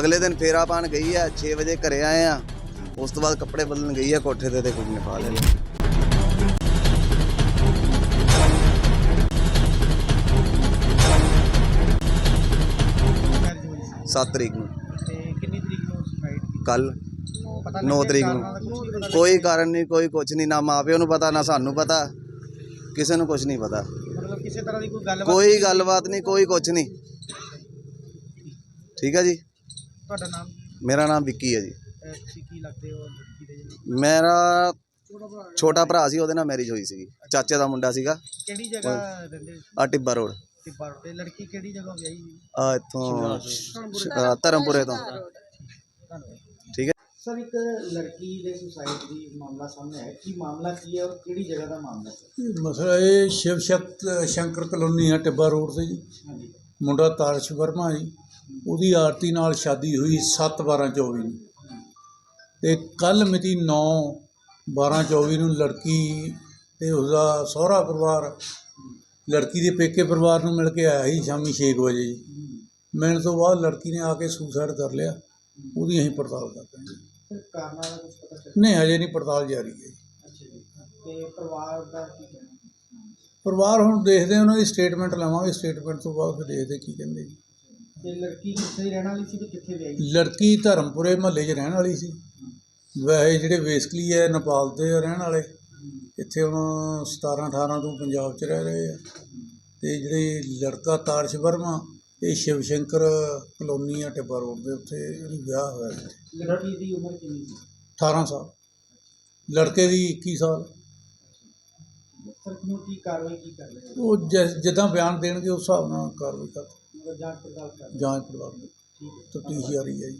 ਅਗਲੇ ਦਿਨ ਫੇਰਾ ਪਾਣ ਗਈ ਆ 6 ਵਜੇ ਘਰੇ ਆਏ ਆ ਉਸ ਤੋਂ ਬਾਅਦ ਕੱਪੜੇ ਬਦਲਣ ਗਈ ਆ ਕੋਠੇ ਤੇ ਤੇ ਕੁੜੀ ਨੇ ਪਾ ਲਏ 7 ਤਰੀਕ ਨੂੰ ਤੇ ਕਿੰਨੀ ਤਰੀਕ ਨੂੰ ਫਲਾਈਟ ਕੱਲ ਪਤਾ 9 ਤਰੀਕ ਨੂੰ ਕੋਈ ਕਾਰਨ ਨਹੀਂ ਕੋਈ ਕੁਝ ਨਹੀਂ ਨਾ ਮਾਪਿਓ ਨੂੰ ਪਤਾ ਨਾ ਸਾਨੂੰ ਪਤਾ ਕਿਸੇ ਨੂੰ ਕੁਝ ਨਹੀਂ ਪਤਾ ਮਤਲਬ ਕਿਸੇ ਤਰ੍ਹਾਂ ਦੀ ਕੋਈ ਗੱਲ ਕੋਈ ਗੱਲਬਾਤ ਨਹੀਂ ਕੋਈ ਕੁਝ ਨਹੀਂ ਠੀਕ ਹੈ ਜੀ ਤੁਹਾਡਾ ਨਾਮ? ਮੇਰਾ ਨਾਮ ਵਿੱਕੀ ਹੈ ਜੀ। ਅਹ, ਤੁਸੀਂ ਕੀ ਲੱਗਦੇ ਹੋ ਲੜਕੀ ਦੇ ਜਿਹੜੇ ਮੇਰਾ ਛੋਟਾ ਭਰਾ ਸੀ ਉਹਦੇ ਨਾਲ ਮੈਰਿਜ ਹੋਈ ਸੀਗੀ। ਚਾਚੇ ਦਾ ਮੁੰਡਾ ਸੀਗਾ। ਕਿਹੜੀ ਜਗ੍ਹਾ ਰਹਿੰਦੇ ਆ ਟਿੱਬਾ ਰੋਡ। ਟਿੱਬਾ ਤੇ। ਲੜਕੀ ਕਿਹੜੀ ਜਗ੍ਹਾ ਵਿਆਹੀ ਸੀ? ਆ ਇੱਥੋਂ ਅ, ਧਰਮਪੁਰੇ ਤੋਂ। ਧੰਨਵਾਦ। ਠੀਕ ਹੈ। ਸਰ ਇੱਕ ਲੜਕੀ ਦੇ ਸੁਸਾਇਡ ਦੀ ਮਾਮਲਾ ਸਾਹਮਣੇ ਆਇਆ। ਕੀ ਮਾਮਲਾ ਕੀ ਹੈ ਔਰ ਕਿਹੜੀ ਜਗ੍ਹਾ ਦਾ ਮਾਮਲਾ ਹੈ? ਇਹ ਮਸਲਾ ਇਹ ਸ਼ਿਵ ਸ਼ਕਤ ਸ਼ੰਕਰ ਕਲੋਨੀ ਆ ਟਿੱਬਾ ਰੋਡ ਤੇ ਜੀ। ਹਾਂਜੀ। ਮੁੰਡਾ ਤਾਰਸ਼ ਵਰਮਾ ਜੀ। ਉਹਦੀ ਆਰਤੀ ਨਾਲ ਸ਼ਾਦੀ ਹੋਈ 7 12 24 ਨੂੰ। ਤੇ ਕੱਲ ਮਿਤੀ 9 12 24 ਨੂੰ ਲੜਕੀ ਤੇ ਉਸਦਾ ਸਹੁਰਾ ਪਰਿਵਾਰ ਲੜਕੀ ਦੇ ਪੇਕੇ ਪਰਿਵਾਰ ਨੂੰ ਮਿਲ ਕੇ ਆਇਆ ਸੀ ਸ਼ਾਮੀ 6 ਵਜੇ ਜੀ। ਮਿਲਣ ਤੋਂ ਬਾਅਦ ਲੜਕੀ ਨੇ ਆ ਕੇ ਸੁਸਾਈਡ ਕਰ ਲਿਆ ਉਹਦੀ ਅਸੀਂ ਪੜਤਾਲ ਕਰ ਰਹੇ ਹਾਂ ਸਰ ਕਾਰਨਾਂ ਦਾ ਕੁਝ ਪਤਾ ਚੱਲਿਆ? ਨਹੀਂ ਹਜੇ ਨਹੀਂ ਪੜਤਾਲ ਜਾਰੀ ਹੈ ਜੀ। ਅੱਛਾ ਜੀ। ਤੇ ਪਰਿਵਾਰ ਦਾ ਕੀ ਕਹਿਣਾ? ਪਰਿਵਾਰ ਹੁਣ ਦੇਖਦੇ ਉਹਨਾਂ ਦੀ ਸਟੇਟਮੈਂਟ ਲਵਾਂਗੇ ਸਟੇਟਮੈਂਟ ਤੋਂ ਬਾਅਦ ਫਿਰ ਦੇਖਦੇ ਕੀ ਕਹਿੰਦੇ ਜੀ। ਤੇ ਲੜਕੀ ਕਿੱਥੇ ਦੀ ਰਹਿਣ ਵਾਲੀ ਸੀ ਤੇ ਕਿੱਥੇ ਵਿਆਹੀ ਲੜਕੀ ਧਰਮਪੁਰੇ ਮਹੱਲੇ 'ਚ ਰਹਿਣ ਵਾਲੀ ਸੀ। ਵੈਸੇ ਜਿਹੜੇ ਬੇਸਿਕਲੀ ਹੈ ਨੇਪਾਲ ਦੇ ਰਹਿਣ ਵਾਲੇ ਇੱਥੇ ਹੁਣ 17 18 ਤੋਂ ਪੰਜਾਬ 'ਚ ਰਹਿ ਰਹੇ ਆ। ਤੇ ਜਿਹੜੇ ਲੜਕਾ ਤਾਰਸ਼ ਵਰਮਾ ਇਹ ਸ਼ਿਵ ਸ਼ੰਕਰ ਕਲੋਨੀ ਆ ਟਿੱਬਾ ਰੋਡ ਦੇ ਉੱਤੇ ਇਹਦੀ ਵਿਆਹ ਹੋਇਆ ਸੀ ਲੜਕੀ ਦੀ ਉਮਰ ਕਿੰਨੀ ਸੀ? 18 ਸਾਲ। ਲੜਕੇ ਦੀ 21 ਸਾਲ। ਸਰ ਕਿਉਂ ਕੀ ਕਾਰਵਾਈ ਕੀ ਕਰ ਰਹੇ ਉਹ ਜਿੱਦਾਂ ਬਿਆਨ ਦੇਣਗੇ ਉਸ ਹਿਸਾਬ ਨਾਲ ਕਾਰਵਾਈ ਕਰ ਜਾਂਚ ਪੜਤਾਲ ਕਰ ਜਾਂਚ ਪੜਤਾਲ। ਤਫਤੀਸ਼ ਜਾਰੀ ਹੈ